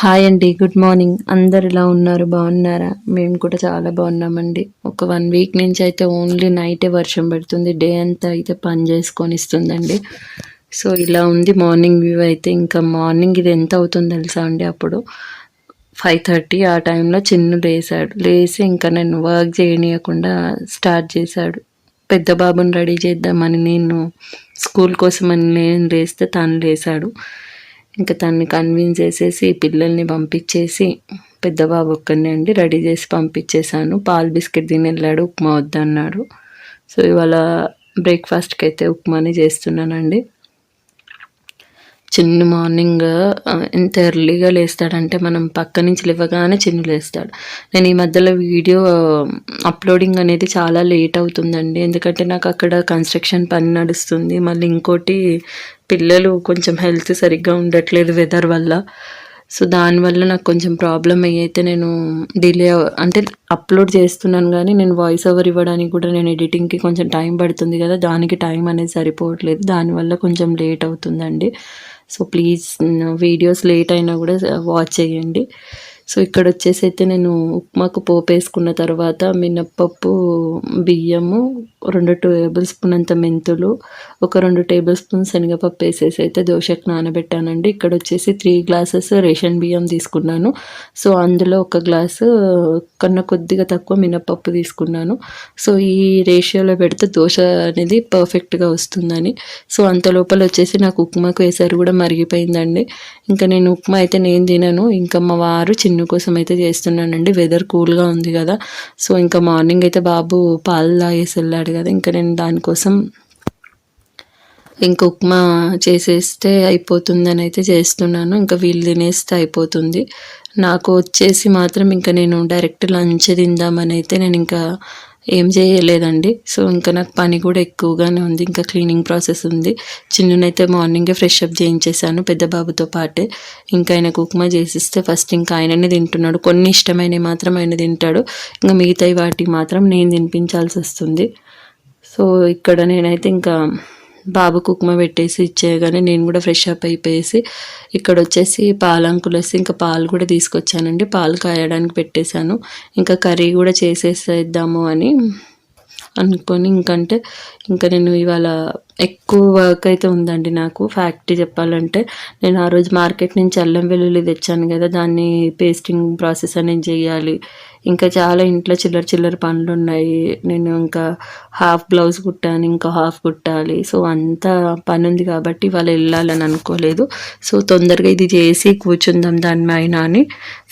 Hi అండి good morning. అందరు ఇలా ఉన్నారు? బాగున్నారా? మేము కూడా చాలా బాగున్నామండి. ఒక వన్ వీక్ నుంచి అయితే ఓన్లీ నైటే వర్షం పడుతుంది. డే అంతా అయితే పని చేసుకొని ఇస్తుందండి. సో ఇలా ఉంది మార్నింగ్ వ్యూ అయితే. ఇంకా మార్నింగ్ ఇది ఎంత అవుతుంది తెలుసా అండి అప్పుడు? ఫైవ్ థర్టీ ఆ టైంలో చిన్ను లేసాడు. లేసి ఇంకా నేను వర్క్ చేయనీయకుండా స్టార్ట్ చేశాడు. పెద్ద బాబుని రెడీ చేద్దామని నేను స్కూల్ కోసం అని నేను లేస్తే తను లేసాడు. ఇంకా తనని కన్విన్స్ చేసేసి పిల్లల్ని పంపించేసి పెద్దబాబు ఒక్కడినే ఒక్కడిని అండి రెడీ చేసి పంపించేశాను. పాలు బిస్కెట్ తిని వెళ్ళాడు ఉప్మా వద్దన్నాడు. సో ఇవాళ బ్రేక్ఫాస్ట్కి అయితే ఉప్మాని చేస్తున్నానండి. చిన్న మార్నింగ్ ఎంత ఎర్లీగా లేస్తాడంటే మనం పక్క నుంచి లేవగానే చిన్ను లేస్తాడు. నేను ఈ మధ్యలో వీడియో అప్లోడింగ్ అనేది చాలా లేట్ అవుతుందండి. ఎందుకంటే నాకు అక్కడ కన్స్ట్రక్షన్ పని నడుస్తుంది. మళ్ళీ ఇంకోటి పిల్లలు కొంచెం హెల్త్ సరిగ్గా ఉండట్లేదు వెదర్ వల్ల. సో దానివల్ల నాకు కొంచెం ప్రాబ్లం అయ్యైతే నేను డిలే అంటే అప్లోడ్ చేస్తున్నాను కానీ నేను వాయిస్ ఓవర్ ఇవ్వడానికి కూడా నేను ఎడిటింగ్కి కొంచెం టైం పడుతుంది కదా దానికి టైం అనేది సరిపోవట్లేదు. దానివల్ల కొంచెం లేట్ అవుతుందండి. సో ప్లీజ్ వీడియోస్ లేట్ అయినా కూడా వాచ్ చేయండి. సో ఇక్కడ వచ్చేసి అయితే నేను ఉప్మాకు పోపు వేసుకున్న తర్వాత మినప్పప్పు బియ్యము రెండు టేబుల్ స్పూన్ అంత మెంతులు ఒక రెండు టేబుల్ స్పూన్ శనగపప్పు వేసేసి అయితే దోశకు నానబెట్టానండి. ఇక్కడ వచ్చేసి త్రీ గ్లాసెస్ రేషన్ బియ్యం తీసుకున్నాను. సో అందులో ఒక గ్లాసు కన్నా కొద్దిగా తక్కువ మినప్పప్పు తీసుకున్నాను. సో ఈ రేషియోలో పెడితే దోశ అనేది పర్ఫెక్ట్గా వస్తుందని. సో అంత లోపల వచ్చేసి నాకు ఉప్మాకు వేసారు కూడా మరిగిపోయిందండి. ఇంకా నేను ఉప్మా అయితే నేను తినను. ఇంకా మా వారు చిన్న కోసం అయితే చేస్తున్నానండి. వెదర్ కూల్గా ఉంది కదా. సో ఇంకా మార్నింగ్ అయితే బాబు పాలు తాగేసి వెళ్ళాడు కదా. ఇంకా నేను దానికోసం ఇంకా ఉప్మా చేసేస్తే అయిపోతుందని అయితే చేస్తున్నాను. ఇంకా వీళ్ళు తినేస్తే అయిపోతుంది. నాకు వచ్చేసి మాత్రం ఇంకా నేను డైరెక్ట్ లంచ్ తిందామని అయితే నేను ఇంకా ఏం చేయలేదండి. సో ఇంకా నాకు పని కూడా ఎక్కువగానే ఉంది. ఇంకా క్లీనింగ్ ప్రాసెస్ ఉంది. చిన్ననైతే మార్నింగే ఫ్రెష్ అప్ చేయించేసాను పెద్ద బాబుతో పాటే. ఇంకా ఆయనకు ఉప్మా చేసిస్తే ఫస్ట్ ఇంకా ఆయననే తింటున్నాడు. కొన్ని ఇష్టమైనవి మాత్రం ఆయన తింటాడు. ఇంకా మిగతాయి వాటికి మాత్రం నేను తినిపించాల్సి వస్తుంది. సో ఇక్కడ నేనైతే ఇంకా బాబుకు ఉప్మా పెట్టేసి ఇచ్చేయగానే నేను కూడా ఫ్రెష్ అప్ అయిపోయేసి ఇక్కడ వచ్చేసి పాలంకులేసి ఇంకా పాలు కూడా తీసుకొచ్చానండి. పాలు కాయడానికి పెట్టేశాను. ఇంకా కర్రీ కూడా చేసేసేద్దాము అని అనుకొని ఇంకంటే ఇంకా నేను ఇవాళ ఎక్కువ వర్క్ అయితే ఉందండి నాకు. ఫ్యాక్టరీ చెప్పాలంటే నేను ఆ రోజు మార్కెట్ నుంచి అల్లం వెల్లుల్లి తెచ్చాను కదా దాన్ని పేస్టింగ్ ప్రాసెస్ అనేది చేయాలి. ఇంకా చాలా ఇంట్లో చిల్లర చిల్లర పనులు ఉన్నాయి. నేను ఇంకా హాఫ్ బ్లౌజ్ కుట్టాను ఇంకా హాఫ్ కుట్టాలి. సో అంతా పని ఉంది కాబట్టి వాళ్ళు వెళ్ళాలని అనుకోలేదు. సో తొందరగా ఇది చేసి కూర్చుందాం దాని పైన అని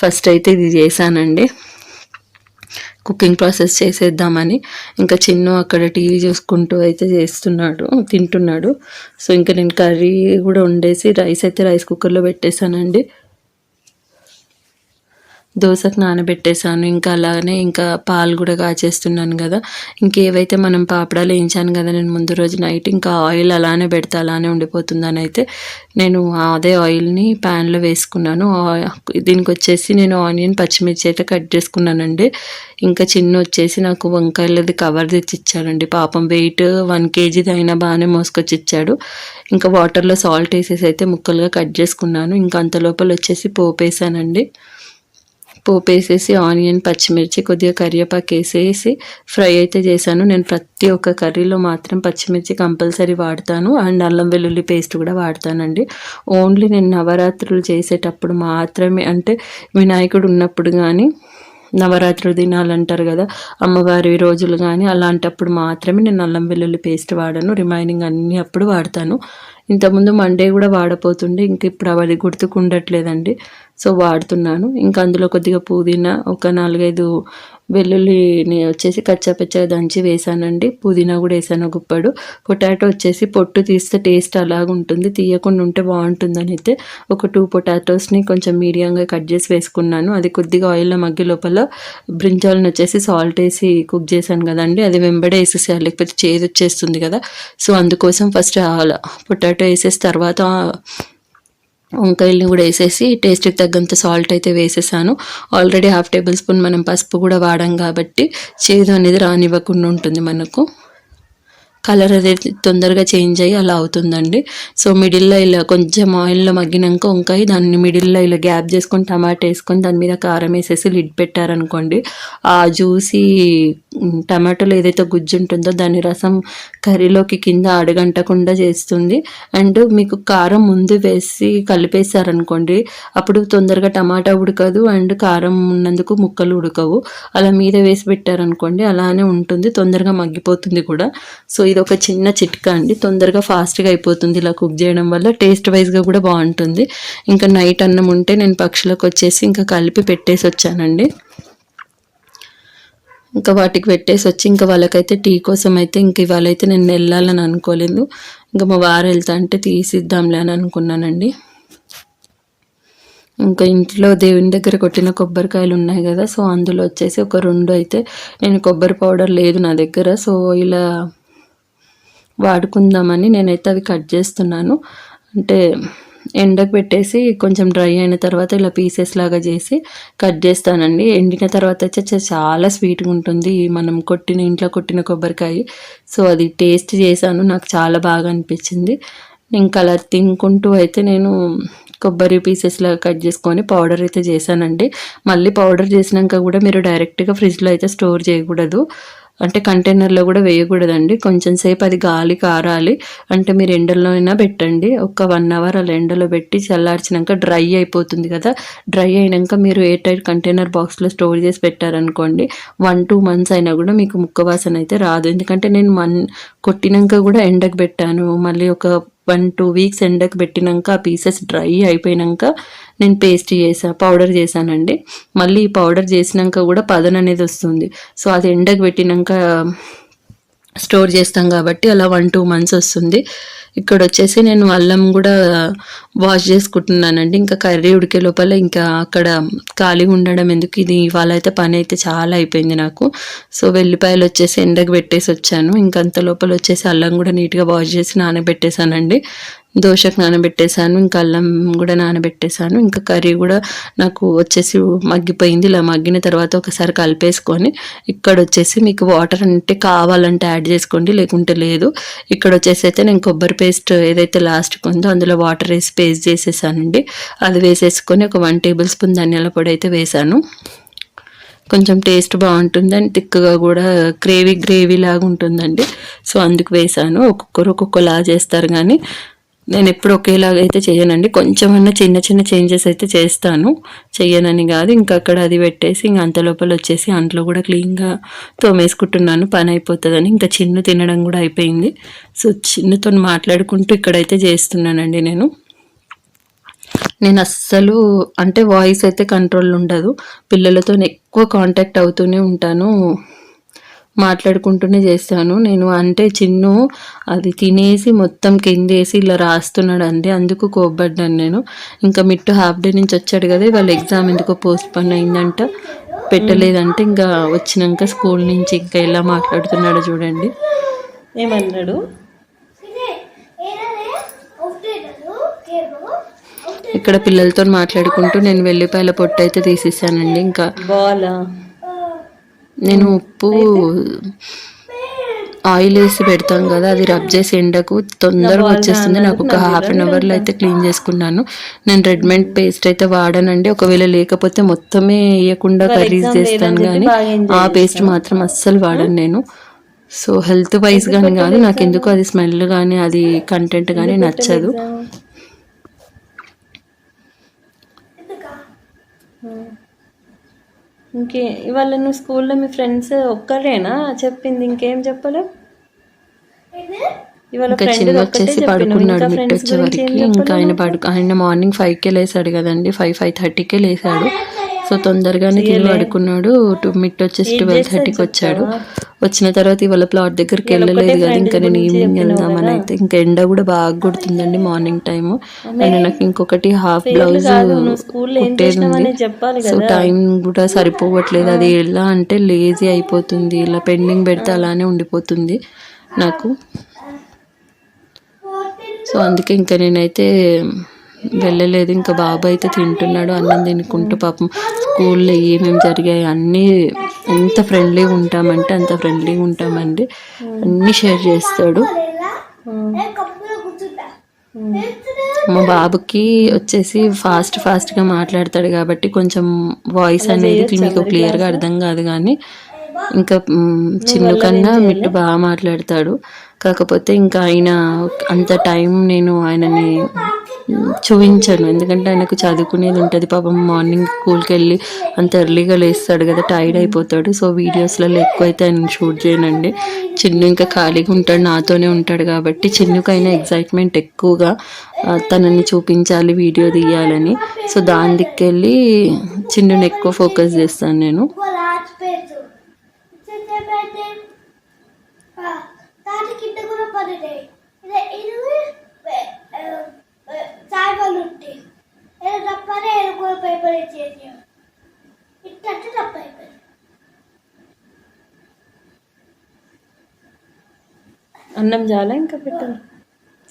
ఫస్ట్ అయితే ఇది చేశానండి. కుకింగ్ ప్రాసెస్ చేసేద్దామని. ఇంకా చిన్ను అక్కడ టీవీ చూసుకుంటూ అయితే చేస్తున్నాడు తింటున్నాడు. సో ఇంకా నేను కర్రీ కూడా వండేసి రైస్ అయితే రైస్ కుక్కర్లో పెట్టేశానండి. దోశకు నానబెట్టేసాను ఇంకా అలానే ఇంకా పాలు కూడా కాచేస్తున్నాను కదా. ఇంకేవైతే మనం పాపడాలు వేయించాను కదా నేను ముందు రోజు నైట్ ఇంకా ఆయిల్ అలానే పెడితే అలానే ఉండిపోతుందని అయితే నేను అదే ఆయిల్ని ప్యాన్లో వేసుకున్నాను. దీనికి వచ్చేసి నేను ఆనియన్ పచ్చిమిర్చి అయితే కట్ చేసుకున్నానండి. ఇంకా చిన్న వచ్చేసి నాకు వంకాయలది కవర్ తెచ్చి ఇచ్చాడండి పాపం వెయిట్ వన్ కేజీది అయినా బాగానే మోసుకొచ్చి ఇచ్చాడు ఇంకా వాటర్లో సాల్ట్ వేసేసి అయితే ముక్కలుగా కట్ చేసుకున్నాను. ఇంకా అంత లోపల వచ్చేసి పోపేసానండి పోపు వేసేసి ఆనియన్ పచ్చిమిర్చి కొద్దిగా కరివేపాకు వేసేసి ఫ్రై అయితే చేశాను. నేను ప్రతి ఒక్క కర్రీలో మాత్రం పచ్చిమిర్చి కంపల్సరీ వాడతాను. అండ్ అల్లం వెల్లుల్లి పేస్ట్ కూడా వాడతానండి. ఓన్లీ నేను నవరాత్రులు చేసేటప్పుడు మాత్రమే అంటే వినాయకుడు ఉన్నప్పుడు కానీ నవరాత్రుల దినాలు అంటారు కదా అమ్మవారి రోజులు కానీ అలాంటప్పుడు మాత్రమే నేను అల్లం వెల్లుల్లి పేస్ట్ వాడను. రిమైనింగ్ అన్నీ అప్పుడు వాడతాను. ఇంతకుముందు మండే కూడా వాడపోతుండే ఇంక ఇప్పుడు అది గుర్తుకుండట్లేదండి. సో వాడుతున్నాను. ఇంకా అందులో కొద్దిగా పుదీనా ఒక నాలుగైదు వెల్లుల్లిని వచ్చేసి కచ్చాపచ్చగా దంచి వేసానండి. పుదీనా కూడా వేసాను గుప్పడు. పొటాటో వచ్చేసి పొట్టు తీస్తే టేస్ట్ అలాగ ఉంటుంది. తీయకుండా ఉంటే బాగుంటుందని అయితే ఒక టూ పొటాటోస్ని కొంచెం మీడియంగా కట్ చేసి వేసుకున్నాను. అది కొద్దిగా ఆయిల్లో మగ్గి లోపల బ్రింజాల్ని వచ్చేసి సాల్ట్ వేసి కుక్ చేశాను కదండి. అది వెంబడే వేసేసేయాలి లేకపోతే చేదు వచ్చేస్తుంది కదా. సో అందుకోసం ఫస్ట్ పొటాటో వేసేసి తర్వాత వంకాయల్ని కూడా వేసేసి టేస్ట్కి తగ్గంత సాల్ట్ అయితే వేసేసాను. ఆల్రెడీ హాఫ్ టేబుల్ స్పూన్ మనం పసుపు కూడా వాడాం కాబట్టి చేదు అనేది రానివ్వకుండా ఉంటుంది మనకు. కలర్ అనేది తొందరగా చేంజ్ అయ్యి అలా అవుతుందండి. సో మిడిల్లో ఇలా కొంచెం ఆయిల్లో మగ్గినాక వంకాయ దాన్ని మిడిల్లో ఇలా గ్యాప్ చేసుకొని టమాటా వేసుకొని దాని మీద కారం వేసేసి లిడ్ పెట్టారనుకోండి ఆ జ్యూసీ టమాటోలో ఏదైతే గుజ్జు ఉంటుందో దాని రసం కర్రీలోకి కింద అడగంటకుండా చేస్తుంది. అండ్ మీకు కారం ముందు వేసి కలిపేశారనుకోండి అప్పుడు తొందరగా టమాటా ఉడకదు అండ్ కారం ఉన్నందుకు ముక్కలు ఉడకవు. అలా మీద వేసి పెట్టారనుకోండి అలానే ఉంటుంది తొందరగా మగ్గిపోతుంది కూడా. సో ఇది ఒక చిన్న చిట్కా అండి. తొందరగా ఫాస్ట్గా అయిపోతుంది ఇలా కుక్ చేయడం వల్ల. టేస్ట్ వైజ్గా కూడా బాగుంటుంది. ఇంకా నైట్ అన్నం ఉంటే నేను పక్షులకు వచ్చేసి ఇంకా కలిపి పెట్టేసి వచ్చానండి. ఇంకా వాటికి పెట్టేసి వచ్చి ఇంకా వాళ్ళకైతే టీ కోసం అయితే ఇంక ఇవాళ అయితే నేను వెళ్ళాలని అనుకోలేదు. ఇంకా మా వారు వెళ్తా అంటే తీసిద్దాంలే అని అనుకున్నానండి. ఇంకా ఇంట్లో దేవుని దగ్గర కొట్టిన కొబ్బరికాయలు ఉన్నాయి కదా సో అందులో వచ్చేసి ఒక రెండు అయితే. నేను కొబ్బరి పౌడర్ లేదు నా దగ్గర సో ఇలా వాడుకుందామని నేనైతే అవి కట్ చేస్తున్నాను. అంటే ఎండకు పెట్టేసి కొంచెం డ్రై అయిన తర్వాత ఇలా పీసెస్ లాగా చేసి కట్ చేస్తానండి. ఎండిన తర్వాత వచ్చి చాలా స్వీట్గా ఉంటుంది. మనం కొట్టిన ఇంట్లో కొట్టిన కొబ్బరికాయ. సో అది టేస్ట్ చేశాను. నాకు చాలా బాగా అనిపించింది. ఇంకా అలా తినుకుంటూ అయితే నేను కొబ్బరి పీసెస్ లాగా కట్ చేసుకొని పౌడర్ అయితే చేశానండి. మళ్ళీ పౌడర్ చేసినాక కూడా మీరు డైరెక్ట్గా ఫ్రిడ్జ్లో అయితే స్టోర్ చేయకూడదు. అంటే కంటైనర్లో కూడా వేయకూడదండి. కొంచెం సేపు అది గాలి కారాలి. అంటే మీరు ఎండల్లో అయినా పెట్టండి. ఒక వన్ అవర్ అలా ఎండలో పెట్టి చల్లార్చినాక డ్రై అయిపోతుంది కదా. డ్రై అయినాక మీరు ఎయిర్ టైట్ కంటైనర్ బాక్స్లో స్టోర్ చేసి పెట్టారనుకోండి వన్ టూ మంత్స్ అయినా కూడా మీకు ముక్క వాసన అయితే రాదు. ఎందుకంటే నేను మన్ కొట్టినాక కూడా ఎండకు పెట్టాను. మళ్ళీ ఒక వన్ టూ వీక్స్ ఎండకు పెట్టినాక ఆ పీసెస్ డ్రై అయిపోయినాక నేను పేస్ట్ చేసా పౌడర్ చేశానండి. మళ్ళీ ఈ పౌడర్ చేసినాక కూడా పదన అనేది వస్తుంది. సో అది ఎండకు పెట్టినాక స్టోర్ చేస్తాం కాబట్టి అలా వన్ టూ మంత్స్ వస్తుంది. ఇక్కడ వచ్చేసి నేను అల్లం కూడా వాష్ చేసుకుంటున్నానండి. ఇంకా కర్రీ ఉడికే లోపల ఇంకా అక్కడ ఖాళీగా ఉండడం ఎందుకు? ఇది ఇవాళ అయితే పని అయితే చాలా అయిపోయింది నాకు. సో వెల్లిపాయలు వచ్చేసి ఎండకు పెట్టేసి వచ్చాను. ఇంకంత అంత లోపల వచ్చేసి అల్లం కూడా నీట్గా వాష్ చేసి నానబెట్టేశానండి. దోశకు నానబెట్టేశాను ఇంకా అల్లం కూడా నానబెట్టేశాను ఇంకా కర్రీ కూడా నాకు వచ్చేసి మగ్గిపోయింది. ఇలా మగ్గిన తర్వాత ఒకసారి కలిపేసుకొని ఇక్కడ వచ్చేసి మీకు వాటర్ అంటే కావాలంటే యాడ్ చేసుకోండి లేకుంటే లేదు. ఇక్కడ వచ్చేసి అయితే నేను కొబ్బరి పేస్ట్ ఏదైతే లాస్ట్కి ఉందో అందులో వాటర్ వేసి పేస్ట్ చేసేసానండి. అది వేసేసుకొని ఒక వన్ టేబుల్ స్పూన్ ధనియాల పొడి అయితే వేసాను. కొంచెం టేస్ట్ బాగుంటుంది అండ్ థిక్గా కూడా గ్రేవీ గ్రేవీ లాగా ఉంటుందండి. సో అందుకు వేసాను. ఒక్కొక్కరు ఒక్కొక్కలా చేస్తారు కానీ నేను ఎప్పుడు ఒకేలాగా అయితే చేయనండి. కొంచెమన్నా చిన్న చిన్న చేంజెస్ అయితే చేస్తాను. చెయ్యనని కాదు. ఇంకా అక్కడ అది పెట్టేసి ఇంకా అంత లోపల వచ్చేసి అంట్లో కూడా క్లీన్గా తోమేసుకుంటున్నాను. పని అయిపోతుందని ఇంకా చిన్ను తినడం కూడా అయిపోయింది. సో చిన్నతో మాట్లాడుకుంటూ ఇక్కడైతే చేస్తున్నానండి నేను. నేను అస్సలు అంటే వాయిస్ అయితే కంట్రోల్ ఉండదు. పిల్లలతో ఎక్కువ కాంటాక్ట్ అవుతూనే ఉంటాను. మాట్లాడుకుంటూనే చేస్తాను. నేను అంటే చిన్ను అది తినేసి మొత్తం కిందేసి ఇలా రాస్తున్నాడు అండి అందుకు కోప్పడ్డాను నేను. ఇంకా మిట్టు హాఫ్ డే నుంచి వచ్చాడు కదా వాళ్ళ ఎగ్జామ్ ఎందుకో పోస్ట్ పోన్ అయిందంట. పెట్టలేదంటే. ఇంకా వచ్చినాక స్కూల్ నుంచి ఇంకా ఎలా మాట్లాడుతున్నాడో చూడండి. ఏమన్నాడు? ఇక్కడ పిల్లలతో మాట్లాడుకుంటూ నేను వెల్లిపాయల పొట్టు అయితే తీసేసానండి. ఇంకా బాలా? నేను ఉప్పు ఆయిల్ వేసి పెడతాం కదా అది రబ్ చేసి ఎండకు తొందరగా వచ్చేస్తుంది. నాకు ఒక హాఫ్ అన్ అవర్లో అయితే క్లీన్ చేసుకున్నాను. నేను రెడ్మెంట్ పేస్ట్ అయితే వాడానండి. ఒకవేళ లేకపోతే మొత్తమే వేయకుండా కర్రీస్ చేస్తాను కానీ ఆ పేస్ట్ మాత్రం అస్సలు వాడను నేను. సో హెల్త్ వైజ్ కానీ కాదు నాకు ఎందుకు అది స్మెల్ కానీ అది కంటెంట్ కానీ నచ్చదు. ఇంకే ఇవాళ నువ్వు స్కూల్లో మీ ఫ్రెండ్స్ ఒక్కరేనా? చెప్పింది ఇంకేం చెప్పలే? ఇవాళ ఇంకా చిన్న వచ్చేసి పడుకున్నాడు వచ్చే వరకు. ఇంకా ఆయన పడుకు ఆయన మార్నింగ్ ఫైవ్కే లేసాడు కదండి. ఫైవ్ ఫైవ్ థర్టీకే లేసాడు. సో తొందరగానే తిని పడుకున్నాడు. టూ మిట్ వచ్చేసి ట్వెల్వ్ థర్టీకి వచ్చాడు. వచ్చిన తర్వాత ఇవాళ ప్లాట్ దగ్గరికి వెళ్ళలేదు కదా ఇంకా నేను ఈవినింగ్ వెళ్దామని అయితే ఇంకా ఎండ కూడా బాగా కొడుతుందండి మార్నింగ్ టైం అండ్ నాకు ఇంకొకటి హాఫ్ బ్లౌజ్ కుట్టేది ఉంది. సో టైం కూడా సరిపోవట్లేదు. అది ఎలా అంటే లేజీ అయిపోతుంది. ఇలా పెండింగ్ పెడితే అలానే ఉండిపోతుంది నాకు. సో అందుకే ఇంకా నేనైతే వెళ్ళలేదు. ఇంకా బాబు అయితే తింటున్నాడు అన్నం తినుకుంటూ పాపం స్కూల్లో ఏమేమి జరిగాయి అన్నీ ఎంత ఫ్రెండ్లీగా ఉంటామంటే అంత ఫ్రెండ్లీగా ఉంటామండి. అన్నీ షేర్ చేస్తాడు. మా బాబుకి వచ్చేసి ఫాస్ట్ ఫాస్ట్గా మాట్లాడతాడు కాబట్టి కొంచెం వాయిస్ అనేది మీకు క్లియర్గా అర్థం కాదు కానీ ఇంకా చిన్ను కన్నా మిట్టు బాగా మాట్లాడతాడు. కాకపోతే ఇంకా ఆయన అంత టైం నేను ఆయనని చూపించాను. ఎందుకంటే ఆయనకు చదువుకునేది ఉంటుంది. పాపం మార్నింగ్ స్కూల్కి వెళ్ళి అంత ఎర్లీగా లేస్తాడు కదా టైర్డ్ అయిపోతాడు. సో వీడియోస్లలో ఎక్కువ అయితే ఆయన షూట్ చేయనండి. చిన్ను ఇంకా ఖాళీగా ఉంటాడు. నాతోనే ఉంటాడు కాబట్టి చిన్నుకైనా ఎగ్జైట్మెంట్ ఎక్కువగా తనని చూపించాలి వీడియో తీయాలని. సో దాని దిక్కెళ్ళి చిన్నుని ఎక్కువ ఫోకస్ చేస్తాను నేను. తాటి కింద కూడా ఇది చాయపళ్ళు ఉంటాయి ఏదో తప్పనే ఏదో కూడా పేపర్ ఇచ్చేసి ఇట్లంటే తప్ప అయిపోయింది. అన్నం చాలా ఇంకా పెట్టాలి.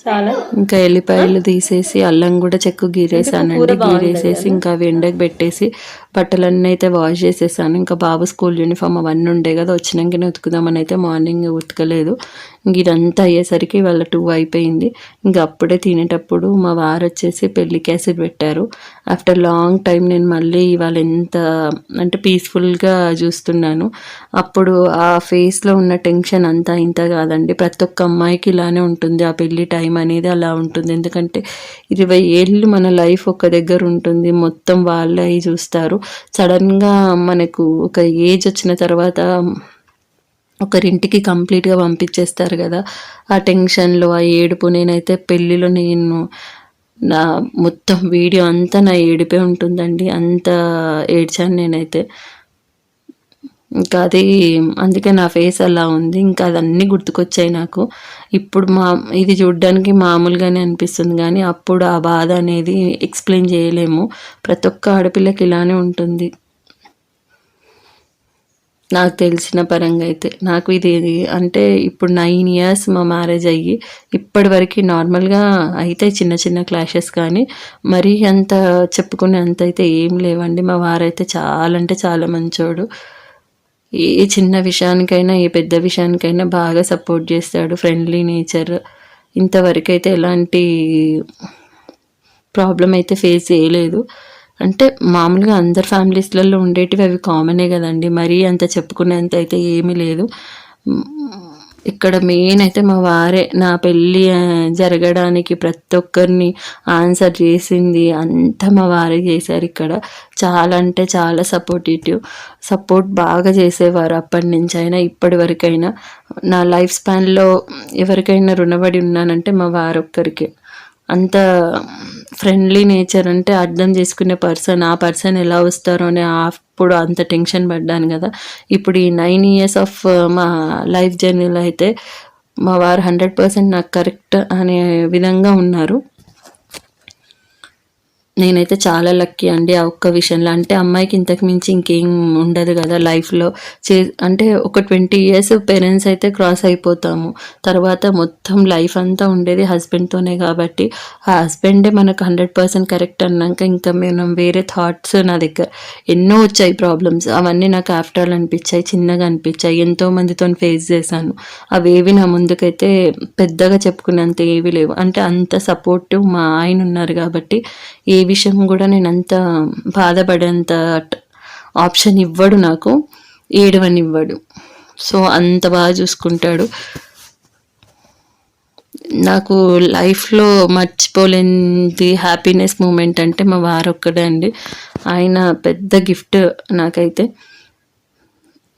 చాలా. ఇంకా ఎల్లిపాయలు తీసేసి అల్లం కూడా చెక్కు గీరేసానండి. గీరేసేసి ఇంకా అవి ఎండకు పెట్టేసి బట్టలన్నీ అయితే వాష్ చేసేసాను. ఇంకా బాబు స్కూల్ యూనిఫామ్ అవన్నీ ఉండే కదా వచ్చినాకనే ఉతుకుదామని అయితే మార్నింగ్ ఉతకలేదు. ఇంక ఇదంతా అయ్యేసరికి వాళ్ళ టూ అయిపోయింది. ఇంక అప్పుడే తినేటప్పుడు మా వారు వచ్చేసి పెళ్ళి యాసిడ్ పెట్టారు. ఆఫ్టర్ లాంగ్ టైం నేను మళ్ళీ ఇవాళ ఎంత అంటే పీస్ఫుల్గా చూస్తున్నాను. అప్పుడు ఆ ఫేస్లో ఉన్న టెన్షన్ అంతా ఇంత కాదండి. ప్రతి ఒక్క అమ్మాయికి ఇలానే ఉంటుంది. ఆ పెళ్ళి టైం అనేది అలా ఉంటుంది. ఎందుకంటే ఇరవై ఏళ్ళు మన లైఫ్ ఒక దగ్గర ఉంటుంది. మొత్తం వాళ్ళే అవి చూస్తారు. సడన్గా మనకు ఒక ఏజ్ వచ్చిన తర్వాత ఒకరింటికి కంప్లీట్గా పంపించేస్తారు కదా ఆ టెన్షన్లో ఆ ఏడుపు. నేనైతే పెళ్ళిలో నేను నా మొత్తం వీడియో అంతా నా ఏడిపే ఉంటుందండి. అంత ఏడ్చాను నేనైతే. ఇంకా అది అందుకే నా ఫేస్ అలా ఉంది. ఇంకా అదన్నీ గుర్తుకొచ్చాయి నాకు. ఇప్పుడు మా ఇది చూడ్డానికి మామూలుగానే అనిపిస్తుంది కానీ అప్పుడు ఆ బాధ అనేది ఎక్స్ప్లెయిన్ చేయలేము. ప్రతి ఒక్క ఆడపిల్లకి ఇలానే ఉంటుంది. నాకు తెలిసిన పరంగా అయితే. నాకు ఇది అంటే ఇప్పుడు నైన్ ఇయర్స్ మా మ్యారేజ్ అయ్యి ఇప్పటివరకు నార్మల్గా అయితే చిన్న చిన్న క్లాషెస్ కానీ మరీ అంత చెప్పుకునే అంత అయితే ఏం లేవండి. మా వారైతే చాలా అంటే చాలా మంచోడు. ఏ చిన్న విషయానికైనా ఏ పెద్ద విషయానికైనా బాగా సపోర్ట్ చేస్తాడు. Friendly nature. ఇంతవరకైతే ఎలాంటి ప్రాబ్లం అయితే ఫేస్ చేయలేదు. అంటే మామూలుగా అందరు ఫ్యామిలీస్లలో ఉండేటివి అవి కామనే కదండి. మరీ అంత చెప్పుకునేంత అయితే ఏమీ లేదు. ఇక్కడ మెయిన్ అయితే మా వారే. నా పెళ్ళి జరగడానికి ప్రతి ఒక్కరిని ఆన్సర్ చేసింది అంతా మా వారే చేశారు ఇక్కడ. చాలా అంటే చాలా సపోర్టివ్ సపోర్ట్ బాగా చేసేవారు అప్పటి నుంచి అయినా ఇప్పటి వరకైనా. నా లైఫ్ స్పాన్లో ఎవరికైనా రుణపడి ఉన్నానంటే మా వారు అంత ఫ్రెండ్లీ నేచర్ అంటే అర్థం చేసుకునే పర్సన్ ఆ పర్సన్ ఎలా వస్తారో అని అప్పుడు అంత టెన్షన్ పడ్డాను కదా. ఇప్పుడు ఈ నైన్ ఇయర్స్ ఆఫ్ మా లైఫ్ జర్నీలో అయితే మా వారు హండ్రెడ్ పర్సెంట్ నాకు కరెక్ట్ అనే విధంగా ఉన్నారు. నేనైతే చాలా లక్కీ అండి ఆ ఒక్క విషయంలో. అంటే అమ్మాయికి ఇంతకు మించి ఇంకేం ఉండదు కదా లైఫ్లో. చే అంటే ఒక ట్వంటీ ఇయర్స్ పేరెంట్స్ అయితే క్రాస్ అయిపోతాము. తర్వాత మొత్తం లైఫ్ అంతా ఉండేది హస్బెండ్తోనే కాబట్టి. ఆ హస్బెండే మనకు హండ్రెడ్ పర్సెంట్ కరెక్ట్ అన్నాక ఇంకా మనం వేరే థాట్స్ నా దగ్గర ఎన్నో వచ్చాయి ప్రాబ్లమ్స్. అవన్నీ నాకు ఆఫ్టర్ అనిపించాయి చిన్నగా అనిపించాయి. ఎంతో మందితో ఫేస్ చేశాను. అవేవి నా ముందుకైతే పెద్దగా చెప్పుకున్నంత ఏవి లేవు. అంటే అంత సపోర్టివ్ మా ఆయన ఉన్నారు కాబట్టి ఏ విషయం కూడా నేను అంత బాధపడేంత ఆప్షన్ ఇవ్వడు నాకు ఏడవనివ్వడు. సో అంత బాగా చూసుకుంటాడు. నాకు లైఫ్లో మర్చిపోలేనిది హ్యాపీనెస్ మూమెంట్ అంటే మా వారొక్కడే అండి. ఆయన పెద్ద గిఫ్ట్ నాకైతే.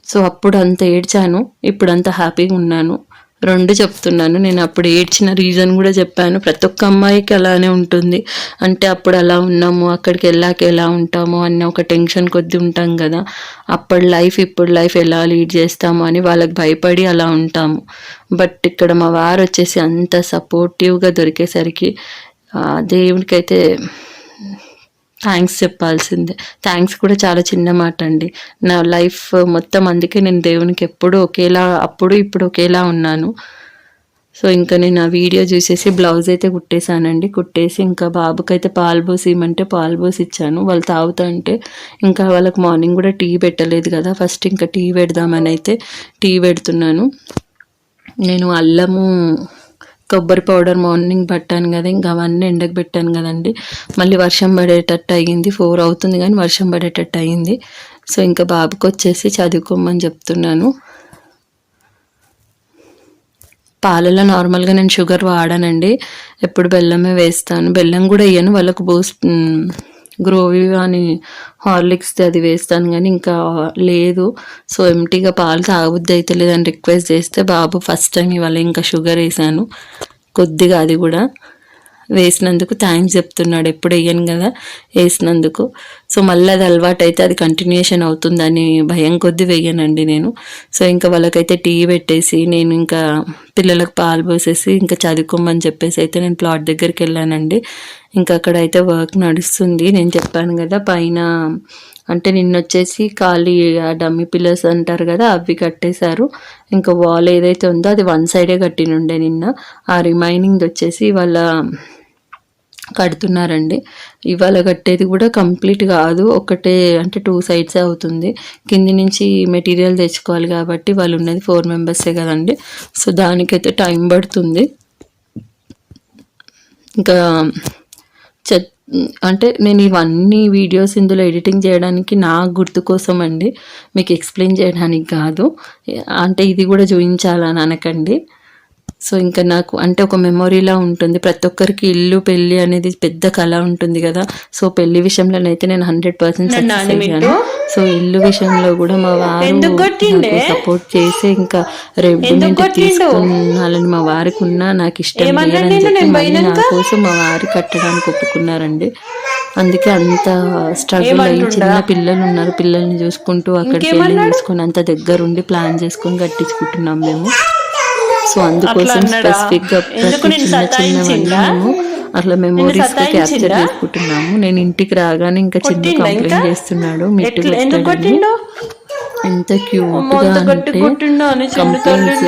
సో అప్పుడు అంత ఏడ్చాను ఇప్పుడు అంత హ్యాపీగా ఉన్నాను. రెండు చెప్తున్నాను. నేను అప్పుడు ఏడ్చిన రీజన్ కూడా చెప్పాను. ప్రతి ఒక్క అమ్మాయికి అలానే ఉంటుంది. అంటే అప్పుడు అలా ఉన్నాము అక్కడికి వెళ్ళాక ఎలా ఉంటాము అన్న ఒక టెన్షన్ కొద్ది ఉంటాం కదా. అప్పటి లైఫ్ ఇప్పుడు లైఫ్ ఎలా లీడ్ చేస్తాము అని వాళ్ళకి భయపడి అలా ఉంటాము. బట్ ఇక్కడ మా వారు వచ్చేసి అంత సపోర్టివ్గా దొరికేసరికి దేవుడికైతే థ్యాంక్స్ చెప్పాల్సిందే. థ్యాంక్స్ కూడా చాలా చిన్న మాట అండి నా లైఫ్ మొత్తం అందుకే నేను దేవునికి ఎప్పుడు ఒకేలా అప్పుడు ఇప్పుడు ఒకేలా ఉన్నాను. సో ఇంకా నేను ఆ వీడియో చూసేసి బ్లౌజ్ అయితే కుట్టేశానండి. కుట్టేసి ఇంకా బాబుకైతే పాలు పోసి ఇమ్మంటే పాలు పోసి ఇచ్చాను వాళ్ళు తాగుతా అంటే ఇంకా వాళ్ళకి మార్నింగ్ కూడా టీ పెట్టలేదు కదా. ఫస్ట్ ఇంకా టీ పెడదామని అయితే టీ పెడుతున్నాను. నేను అల్లము కొబ్బరి పౌడర్ మార్నింగ్ పట్టాను కదా ఇంకా అవన్నీ ఎండకు పెట్టాను కదండి. మళ్ళీ వర్షం పడేటట్టు అయ్యింది ఫోర్ అవుతుంది కానీ వర్షం పడేటట్టు అయ్యింది. సో ఇంకా బాబుకి వచ్చేసి చదువుకోమని చెప్తున్నాను. పాలలో నార్మల్గా నేను షుగర్ వాడానండి. ఎప్పుడు బెల్లమే వేస్తాను. బెల్లం కూడా వేయను వాళ్ళకు బూస్ట్ గ్రోవి అని హార్లిక్స్ అది వేస్తాను కానీ ఇంకా లేదు. సో ఎంటీగా పాలు తాగబుద్ది అయితే లేదని రిక్వెస్ట్ చేస్తే బాబు ఫస్ట్ టైం ఇవాళ ఇంకా షుగర్ వేసాను. కొద్దిగా అది కూడా. వేసినందుకు థ్యాంక్స్ చెప్తున్నాడు. ఎప్పుడు వేయను కదా? వేసినందుకు. సో మళ్ళీ అది అలవాటు అయితే అది కంటిన్యూషన్ అవుతుందని భయం కొద్ది వేయనండి నేను. సో ఇంకా వాళ్ళకైతే టీ పెట్టేసి నేను ఇంకా పిల్లలకు పాలు పోసేసి ఇంకా చదువుకోమని చెప్పేసి అయితే నేను ప్లాట్ దగ్గరికి వెళ్ళానండి. ఇంకా అక్కడ అయితే వర్క్ నడుస్తుంది. నేను చెప్పాను కదా పైన అంటే నిన్న వచ్చేసి ఖాళీ ఆ డమ్మీ పిల్లర్స్ అంటారు కదా అవి కట్టేశారు. ఇంకా వాల్ ఏదైతే ఉందో అది వన్ సైడే కట్టినుండే నిన్న. ఆ రిమైనింగ్ వచ్చేసి వాళ్ళ కడుతున్నారండి. ఇవాళ కట్టేది కూడా కంప్లీట్ కాదు. ఒకటే అంటే టూ సైడ్సే అవుతుంది. కింది నుంచి మెటీరియల్ తెచ్చుకోవాలి కాబట్టి వాళ్ళు ఉన్నది ఫోర్ మెంబర్సే కదండి. సో దానికైతే టైం పడుతుంది. ఇంకా చెత్త అంటే నేను ఇవన్నీ వీడియోస్ ఇందులో ఎడిటింగ్ చేయడానికి నా గుర్తు కోసం అండి మీకు ఎక్స్ప్లెయిన్ చేయడానికి కాదు. అంటే ఇది కూడా చూపించాలని అనకండి. సో ఇంకా నాకు అంటే ఒక మెమొరీలా ఉంటుంది. ప్రతి ఒక్కరికి ఇల్లు పెళ్ళి అనేది పెద్ద కళ ఉంటుంది కదా. సో పెళ్ళి విషయంలోనైతే నేను హండ్రెడ్ పర్సెంట్ సక్సెస్ అయ్యాను. సో ఇల్లు విషయంలో కూడా మా వారు సపోర్ట్ చేసి ఇంకా రేపు తీసుకున్నాలని మా వారికి ఉన్నా నాకు ఇష్టం లేదని చెప్పి నా కోసం మా వారి కట్టడానికి ఒప్పుకున్నారండి. అందుకే అంత స్ట్రగుల్ అయ్యి చిన్న పిల్లలు ఉన్నారు. పిల్లల్ని చూసుకుంటూ అక్కడికి వెళ్ళి చూసుకొని అంత దగ్గరుండి ప్లాన్ చేసుకొని కట్టించుకుంటున్నాం మేము. సో అందుకోసం స్పెసిఫిక్గా ప్రతి చిన్న చిన్నవన్నీ మేము అట్లా మెమోరీస్ క్యాప్చర్ చేసుకుంటున్నాము. నేను ఇంటికి రాగానే ఇంకా చిన్న కంప్లైంట్ చేస్తున్నాడు మిట్టు ఎంత క్యూట్గా అంటే కంప్లైంట్స్?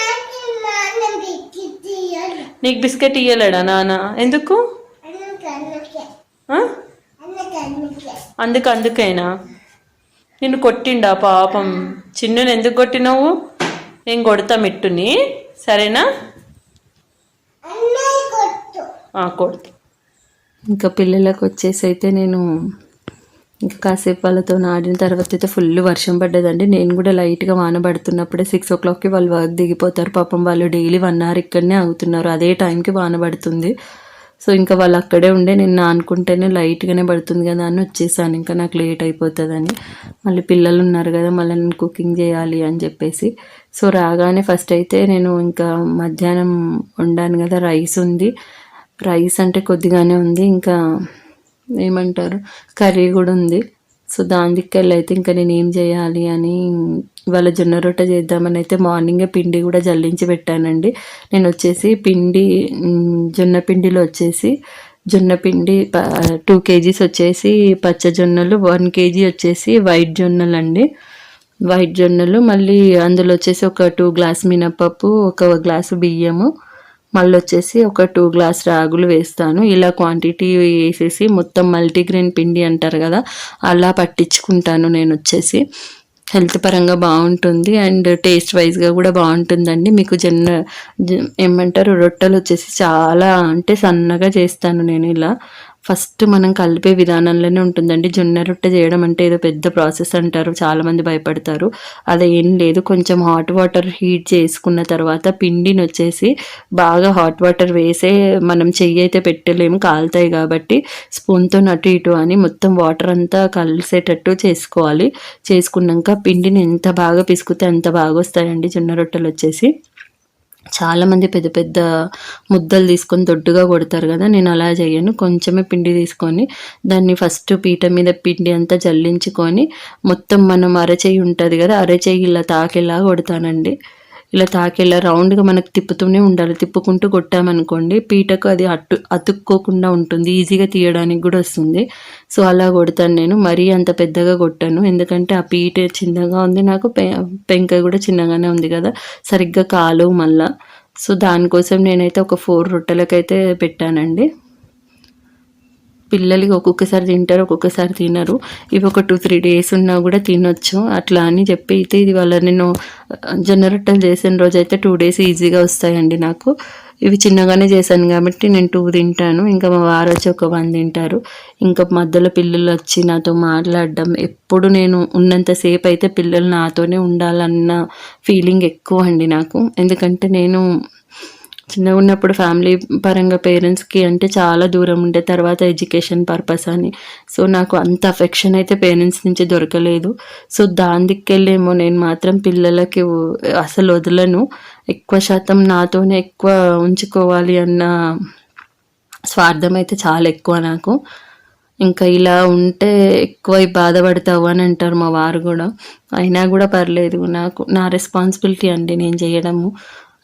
నాకు నాన్నకి తీయాలి నీకు బిస్కెట్ ఇయ్యలేడా నాన్న? ఎందుకు? అందుకు అందుకైనా? నిన్ను కొట్టిండా పాపం. చిన్నుని ఎందుకు కొట్టినావు? నేను కొడతా మిట్టుని? సరేనా? అన్నయ్య కొట్టు. ఆ, కొడతా. ఇంకా పిల్లలకు వచ్చేసి అయితే నేను ఇంకా కాసేపు వాళ్ళతో ఆడిన తర్వాత అయితే ఫుల్ వర్షం పడ్డదండి. నేను కూడా లైట్గా వాన పడుతున్నప్పుడే సిక్స్ ఓ క్లాక్కి వాళ్ళు వర్క్ దిగిపోతారు. పాపం వాళ్ళు డైలీ వన్ అవర్ ఇక్కడనే అవుతున్నారు అదే టైంకి వాన పడుతుంది. సో ఇంకా వాళ్ళు అక్కడే ఉండే నేను అనుకుంటేనే లైట్గానే పడుతుంది కదా అని వచ్చేసాను. ఇంకా నాకు లేట్ అయిపోతుందని. మళ్ళీ పిల్లలు ఉన్నారు కదా మళ్ళీ నేను కుకింగ్ చేయాలి అని చెప్పేసి. సో రాగానే ఫస్ట్ అయితే నేను ఇంకా మధ్యాహ్నం వండాను కదా రైస్ ఉంది. రైస్ అంటే కొద్దిగానే ఉంది. ఇంకా ఏమంటారు కర్రీ కూడా ఉంది. సో దాని దిక్కెళ్ళి అయితే ఇంకా నేను ఏం చేయాలి అని ఇవాళ జొన్న రొట్టె చేద్దామని అయితే మార్నింగే పిండి కూడా జల్లించి పెట్టానండి. నేను వచ్చేసి పిండి జొన్న పిండిలో వచ్చేసి జొన్న పిండి టూ కేజీస్ వచ్చేసి పచ్చ జొన్నలు వన్ కేజీ వచ్చేసి వైట్ జొన్నలు అండి వైట్ జొన్నలు మళ్ళీ అందులో వచ్చేసి ఒక టూ గ్లాస్ మినపప్పు ఒక గ్లాసు బియ్యము మళ్ళీ వచ్చేసి ఒక టూ గ్లాస్ రాగులు వేస్తాను. ఇలా క్వాంటిటీ వేసేసి మొత్తం మల్టీగ్రెయిన్ పిండి అంటారు కదా అలా పట్టించుకుంటాను నేను వచ్చేసి. హెల్త్ పరంగా బాగుంటుంది అండ్ టేస్ట్ వైజ్గా కూడా బాగుంటుందండి. మీకు జొన్న ఏమంటారు? రొట్టెలు వచ్చేసి చాలా అంటే సన్నగా చేస్తాను నేను ఇలా. ఫస్ట్ మనం కలిపే విధానంలోనే ఉంటుందండి. జొన్న రొట్టె చేయడం అంటే ఏదో పెద్ద ప్రాసెస్ అంటారు. చాలామంది భయపడతారు. అది ఏం లేదు. కొంచెం హాట్ వాటర్ హీట్ చేసుకున్న తర్వాత పిండిని వచ్చేసి బాగా హాట్ వాటర్ వేసే మనం చెయ్యి అయితే పెట్టలేము. కాలుతాయి కాబట్టి స్పూన్తో అటు ఇటు అని మొత్తం వాటర్ అంతా కలిసేటట్టు చేసుకోవాలి. చేసుకున్నాక పిండిని ఎంత బాగా పిసుకుతే అంత బాగా వస్తాయండి జొన్న రొట్టెలు వచ్చేసి. చాలామంది పెద్ద పెద్ద ముద్దలు తీసుకొని దొడ్డుగా కొడతారు కదా నేను అలా చేయను. కొంచెమే పిండి తీసుకొని దాన్ని ఫస్ట్ పీట మీద పిండి అంతా జల్లించుకొని మొత్తం మనం అరచేయి ఉంటుంది కదా అరచేయి ఇలా తాకేలా కొడతానండి. ఇలా తాకేలా రౌండ్గా మనకు తిప్పుతూనే ఉండాలి. తిప్పుకుంటూ కొట్టామనుకోండి పీటకు అది అట్టు అతుక్కోకుండా ఉంటుంది. ఈజీగా తీయడానికి కూడా వస్తుంది. సో అలా కొడతాను నేను. మరీ అంత పెద్దగా కొట్టాను. ఎందుకంటే ఆ పీట చిన్నగా ఉంది. నాకు పె పెంక కూడా చిన్నగానే ఉంది కదా. సరిగ్గా కాలు మళ్ళా. సో దానికోసం నేనైతే ఒక ఫోర్ రొట్టెలకైతే పెట్టానండి. పిల్లలకి ఒక్కొక్కసారి తింటారు ఒక్కొక్కసారి తినరు. ఇవి ఒక టూ త్రీ డేస్ ఉన్నా కూడా తినొచ్చు. అట్లా అని చెప్పి అయితే ఇది వాళ్ళ నేను జొన్న రొట్టెలు చేసిన రోజు అయితే టూ డేస్ ఈజీగా వస్తాయండి నాకు. ఇవి చిన్నగానే చేశాను కాబట్టి నేను టూ తింటాను. ఇంకా మా వారు వచ్చి ఒక వన్ తింటారు. ఇంకా మధ్యలో పిల్లలు వచ్చి నాతో మాట్లాడడం ఎప్పుడు నేను ఉన్నంతసేపు అయితే పిల్లలు నాతోనే ఉండాలన్న ఫీలింగ్ ఎక్కువ అండి నాకు. ఎందుకంటే నేను చిన్నగా ఉన్నప్పుడు ఫ్యామిలీ పరంగా పేరెంట్స్కి అంటే చాలా దూరం ఉండే తర్వాత ఎడ్యుకేషన్ పర్పస్ అని. సో నాకు అంత అఫెక్షన్ అయితే పేరెంట్స్ నుంచి దొరకలేదు. సో దాని దిక్కెళ్ళేమో నేను మాత్రం పిల్లలకి అసలు వదలను. ఎక్కువ శాతం నాతోనే ఎక్కువ ఉంచుకోవాలి అన్న స్వార్థం అయితే చాలా ఎక్కువ నాకు. ఇంకా ఇలా ఉంటే ఎక్కువ బాధపడతావు అని అంటారు మా వారు కూడా. అయినా కూడా పర్లేదు. నాకు నా రెస్పాన్సిబిలిటీ అండి నేను చేయడము.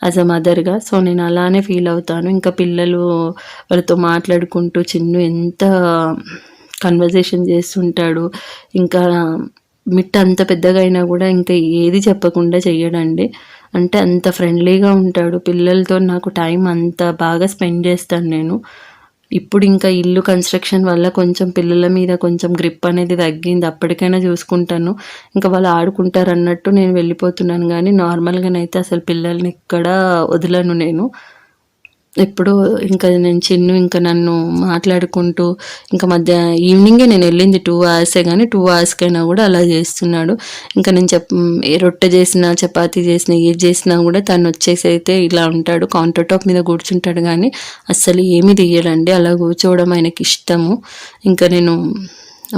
యాజ్ అ మదర్గా సో నేను అలానే ఫీల్ అవుతాను. ఇంకా పిల్లలు వాళ్ళతో మాట్లాడుకుంటూ చిన్ను ఎంత కన్వర్జేషన్ చేస్తుంటాడు. ఇంకా మిట్ట అంత పెద్దగా అయినా కూడా ఇంకా ఏది చెప్పకుండా చెయ్యడండి. అంటే అంత ఫ్రెండ్లీగా ఉంటాడు. పిల్లలతో నాకు టైం అంత బాగా స్పెండ్ చేస్తాను నేను. ఇప్పుడు ఇంకా ఇల్లు కన్స్ట్రక్షన్ వల్ల కొంచెం పిల్లల మీద కొంచెం గ్రిప్ అనేది తగ్గింది. అప్పటికైనా చూసుకుంటాను. ఇంకా వాళ్ళు ఆడుకుంటారు అన్నట్టు నేను వెళ్ళిపోతున్నాను. కానీ నార్మల్గానైతే అసలు పిల్లల్ని ఇక్కడ వదలను నేను. ఎప్పుడో ఇంకా నేను చిన్ను ఇంకా నన్ను మాట్లాడుకుంటూ ఇంకా మధ్య ఈవినింగే నేను వెళ్ళింది టూ అవర్సే కానీ టూ అవర్స్కైనా కూడా అలా చేస్తున్నాడు. ఇంకా నేను చెప్ ఏ రొట్టె చేసినా చపాతీ చేసినా ఏది చేసినా కూడా తను వచ్చేసి అయితే ఇలా ఉంటాడు. కౌంటర్ టాప్ మీద కూర్చుంటాడు కానీ అస్సలు ఏమీ తీయడండి. అలా కూర్చోవడం ఆయనకి ఇష్టము ఇంకా నేను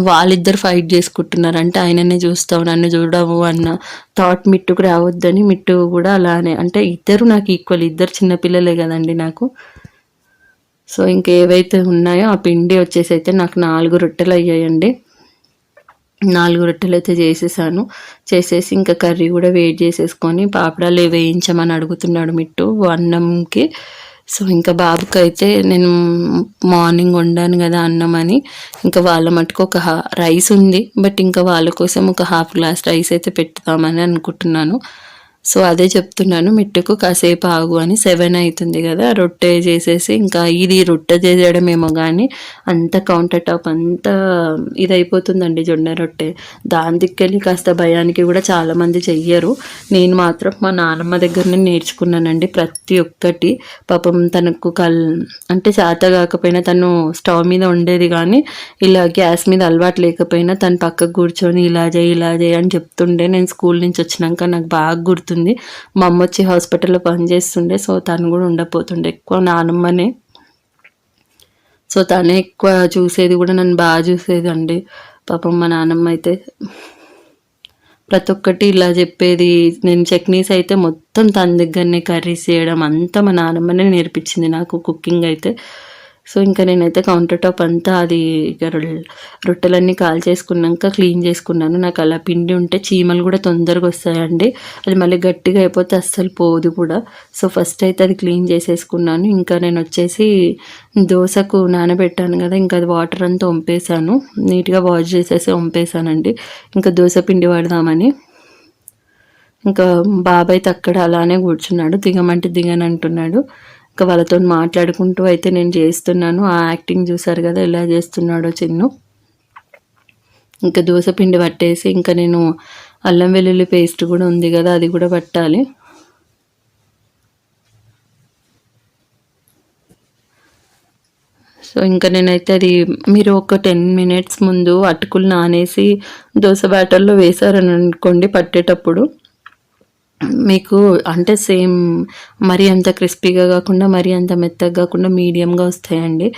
వాళ్ళిద్దరు ఫైట్ చేసుకుంటున్నారు అంటే ఆయననే చూస్తావు నన్ను చూడవు అన్న థాట్ మిట్టుకు రావద్దని మిట్టు కూడా అలానే. అంటే ఇద్దరు నాకు ఈక్వల్ ఇద్దరు చిన్నపిల్లలే కదండి నాకు. సో ఇంకేవైతే ఉన్నాయో ఆ పిండి వచ్చేసి అయితే నాకు నాలుగు రొట్టెలు అయ్యాయండి. నాలుగు రొట్టెలు అయితే చేసేసాను. చేసేసి ఇంకా కర్రీ కూడా వేడి చేసేసుకొని పాపడాలు వేయించమని అడుగుతున్నాడు మిట్టు అన్నంకి. సో ఇంకా బాబుకి అయితే నేను మార్నింగ్ వండాను కదా అన్నం అని ఇంకా వాళ్ళ మటుకు ఒక హా రైస్ ఉంది బట్ ఇంకా వాళ్ళ కోసం ఒక హాఫ్ గ్లాస్ రైస్ అయితే పెట్టుదామని అనుకుంటున్నాను. సో అదే చెప్తున్నాను మిట్టుకు కాసేపు ఆగు అని సెవెన్ అవుతుంది కదా రొట్టె చేసేసి ఇంకా ఇది రొట్టె చేయడమేమో కానీ అంత కౌంటర్ టాప్ అంతా ఇది అయిపోతుందండి జొన్న రొట్టె. దాని దిక్కెళ్ళి కాస్త భయానికి కూడా చాలామంది చెయ్యరు. నేను మాత్రం మా నాన్నమ్మ దగ్గరనే నేర్చుకున్నానండి ప్రతి ఒక్కటి. పాపం తనకు కల్ అంటే చేత కాకపోయినా తను స్టవ్ మీద ఉండేది కానీ ఇలా గ్యాస్ మీద అలవాటు లేకపోయినా తను పక్కకు కూర్చొని ఇలా చేయి ఇలా చేయి అని చెప్తుండే. నేను స్కూల్ నుంచి వచ్చినాక నాకు బాగా గుర్తు గుర్తుంది మా అమ్మ వచ్చి హాస్పిటల్లో పనిచేస్తుండే సో తను కూడా ఉండపోతుండే ఎక్కువ నానమ్మనే. సో తనే ఎక్కువ చూసేది కూడా నన్ను బాగా చూసేది అండి పాపం మా నానమ్మ అయితే ప్రతి ఒక్కటి ఇలా చెప్పేది. నేను చట్నీస్ అయితే మొత్తం తన దగ్గరనే కర్రీస్ చేయడం అంతా మా నానమ్మనే నేర్పించింది నాకు కుకింగ్ అయితే. సో ఇంకా నేనైతే కౌంటర్ టాప్ అంతా అది రొట్టెలన్నీ కాల్ చేసుకున్నాక క్లీన్ చేసుకున్నాను. నాకు అలా పిండి ఉంటే చీమలు కూడా తొందరగా వస్తాయండి. అది మళ్ళీ గట్టిగా అయిపోతే అస్సలు పోదు కూడా. సో ఫస్ట్ అయితే అది క్లీన్ చేసేసుకున్నాను. ఇంకా నేను వచ్చేసి దోశకు నానబెట్టాను కదా ఇంకా అది వాటర్ అంతా వంపేశాను. నీట్గా వాష్ చేసేసి వంపేశానండి. ఇంకా దోశ పిండి పడదామని ఇంకా బాబాయ్ అయితే అక్కడ అలానే కూర్చున్నాడు. దిగమంటే దిగనంటున్నాడు. వాళ్ళతో మాట్లాడుకుంటూ అయితే నేను చేస్తున్నాను. ఆ యాక్టింగ్ చూసారు కదా ఎలా చేస్తున్నాడో చిన్ను. ఇంకా దోశ పిండి పట్టేసి ఇంకా నేను అల్లం వెల్లుల్లి పేస్ట్ కూడా ఉంది కదా అది కూడా పట్టాలి. సో ఇంకా నేనైతే అది మీరు ఒక టెన్ మినిట్స్ ముందు అటుకులు నానేసి దోశ బ్యాటర్లో వేసారని అనుకోండి పట్టేటప్పుడు. మీకు అంటే సేమ్ మరీ అంత క్రిస్పీగా కాకుండా మరీ అంత మెత్తగా కాకుండా మీడియంగా వస్తాయండి.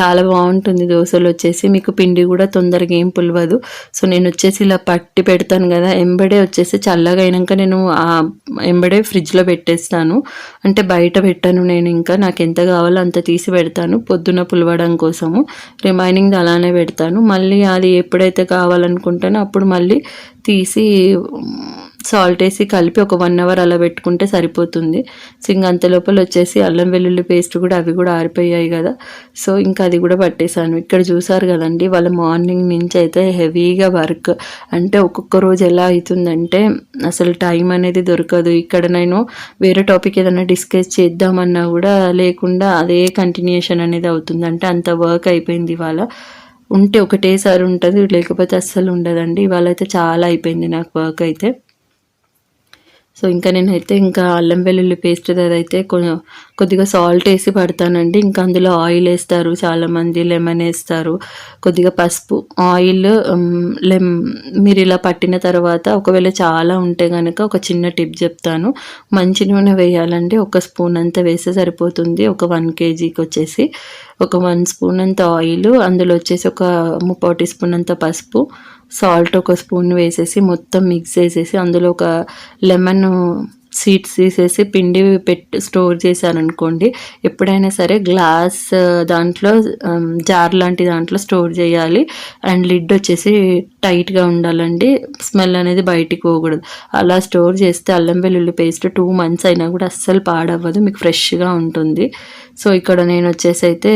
చాలా బాగుంటుంది దోశలు వచ్చేసి. మీకు పిండి కూడా తొందరగా ఏం పులవదు. సో నేను వచ్చేసి ఇలా పట్టి పెడతాను కదా. ఎంబడే వచ్చేసి చల్లగా అయినాక నేను ఆ ఎంబడే ఫ్రిడ్జ్లో పెట్టేస్తాను. అంటే బయట పెట్టాను నేను ఇంకా. నాకు ఎంత కావాలో అంత తీసి పెడతాను. పొద్దున పులవడం కోసము. రిమైనింగ్ అలానే పెడతాను. మళ్ళీ అది ఎప్పుడైతే కావాలనుకుంటానో అప్పుడు మళ్ళీ తీసి సాల్ట్ వేసి కలిపి ఒక వన్ అవర్ అలా పెట్టుకుంటే సరిపోతుంది. సో అంత లోపల వచ్చేసి అల్లం వెల్లుల్లి పేస్ట్ కూడా అవి కూడా ఆరిపోయాయి కదా. సో ఇంకా అది కూడా పట్టేశాను. ఇక్కడ చూసారు కదండి వాళ్ళ మార్నింగ్ నుంచి అయితే హెవీగా వర్క్. అంటే ఒక్కొక్క రోజు ఎలా అవుతుందంటే అసలు టైం అనేది దొరకదు. ఇక్కడ నేను వేరే టాపిక్ ఏదైనా డిస్కస్ చేద్దామన్నా కూడా లేకుండా అదే కంటిన్యూషన్ అనేది అవుతుంది. అంటే అంత వర్క్ అయిపోయింది ఇవాళ. ఉంటే ఒకటేసారి ఉంటుంది లేకపోతే అస్సలు ఉండదండి. ఇవాళ అయితే చాలా అయిపోయింది నాకు వర్క్ అయితే. సో ఇంకా నేనైతే ఇంకా అల్లం వెల్లుల్లి పేస్ట్ అదైతే కొ- కొద్దిగా సాల్ట్ వేసి పడతానండి. ఇంకా అందులో ఆయిల్ వేస్తారు చాలామంది లెమన్ వేస్తారు. కొద్దిగా పసుపు ఆయిల్ లెమ్ మీరు ఇలా పట్టిన తర్వాత ఒకవేళ చాలా ఉంటే కనుక ఒక చిన్న టిప్ చెప్తాను. మంచి నూనె వేయాలండి. ఒక స్పూన్ అంతా వేస్తే సరిపోతుంది. ఒక వన్ కేజీకి వచ్చేసి ఒక వన్ స్పూన్ అంత ఆయిల్ అందులో వచ్చేసి ఒక ముప్పావు టీ స్పూన్ అంత పసుపు సాల్ట్ ఒక స్పూన్ వేసేసి మొత్తం మిక్స్ చేసేసి అందులో ఒక లెమన్ సీడ్స్ తీసేసి పిండి పెట్టి స్టోర్ చేశారనుకోండి ఎప్పుడైనా సరే గ్లాస్ దాంట్లో జార్ లాంటి దాంట్లో స్టోర్ చేయాలి. అండ్ లిడ్ వచ్చేసి టైట్గా ఉండాలండి. స్మెల్ అనేది బయటికి పోకూడదు. అలా స్టోర్ చేస్తే అల్లం వెల్లుల్లి పేస్ట్ టూ మంత్స్ అయినా కూడా అస్సలు పాడవ్వదు. మీకు ఫ్రెష్గా ఉంటుంది. సో ఇక్కడ నేను వచ్చేసి అయితే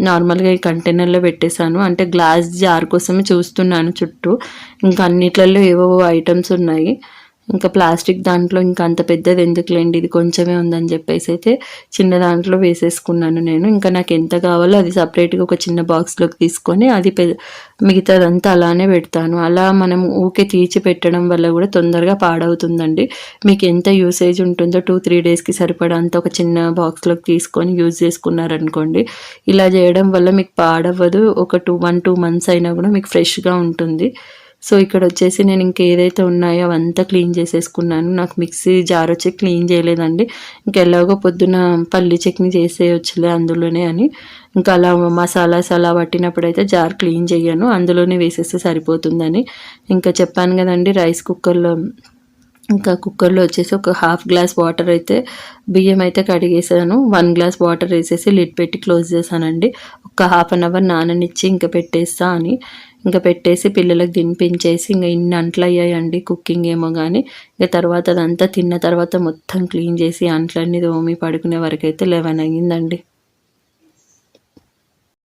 నార్మల్గా ఈ కంటైనర్లో పెట్టేశాను. అంటే గ్లాస్ జార్ కోసమే చూస్తున్నాను చుట్టూ. ఇంకా అన్నిట్లలో ఏవో ఐటమ్స్ ఉన్నాయి. ఇంకా ప్లాస్టిక్ దాంట్లో ఇంకా అంత పెద్దది ఎందుకులేండి? ఇది కొంచెమే ఉందని చెప్పేసి అయితే చిన్న దాంట్లో వేసేసుకున్నాను నేను. ఇంకా నాకు ఎంత కావాలో అది సపరేట్గా ఒక చిన్న బాక్స్లోకి తీసుకొని అది పె మిగతాదంతా అలానే పెడతాను. అలా మనం ఊకే తీర్చి పెట్టడం వల్ల కూడా తొందరగా పాడవుతుందండి. మీకు ఎంత యూసేజ్ ఉంటుందో టూ త్రీ డేస్కి సరిపడా అంత ఒక చిన్న బాక్స్లోకి తీసుకొని యూజ్ చేసుకున్నారనుకోండి ఇలా చేయడం వల్ల మీకు పాడవ్వదు. ఒక టూ వన్ టూ మంత్స్ అయినా కూడా మీకు ఫ్రెష్గా ఉంటుంది. సో ఇక్కడ వచ్చేసి నేను ఇంక ఏదైతే ఉన్నాయో అవంతా క్లీన్ చేసేసుకున్నాను. నాకు మిక్సీ జార్ వచ్చి క్లీన్ చేయలేదండి. ఇంకెలాగో పొద్దున పల్లి చట్నీ చేసేయొచ్చులే అందులోనే అని. ఇంకా అలా మసాలాస్ అలా పట్టినప్పుడు అయితే జార్ క్లీన్ చేయను అందులోనే వేసేస్తే సరిపోతుందని. ఇంకా చెప్పాను కదండి రైస్ కుక్కర్లో ఇంకా కుక్కర్లో వచ్చేసి ఒక హాఫ్ గ్లాస్ వాటర్ అయితే బియ్యం అయితే కడిగేసాను. వన్ గ్లాస్ వాటర్ వేసేసి లిడ్ పెట్టి క్లోజ్ చేశానండి. ఒక హాఫ్ అన్ అవర్ నాననిచ్చి ఇంకా పెట్టేస్తా అని. ఇంకా పెట్టేసి పిల్లలకు తినిపించేసి ఇంకా ఇన్ని అంట్లు అయ్యాయండి కుకింగ్ ఏమో కానీ ఇంకా తర్వాత అదంతా తిన్న తర్వాత మొత్తం క్లీన్ చేసి అంట్లన్నీ దోమి పడుకునే వరకు అయితే లెవెన్ అయ్యిందండి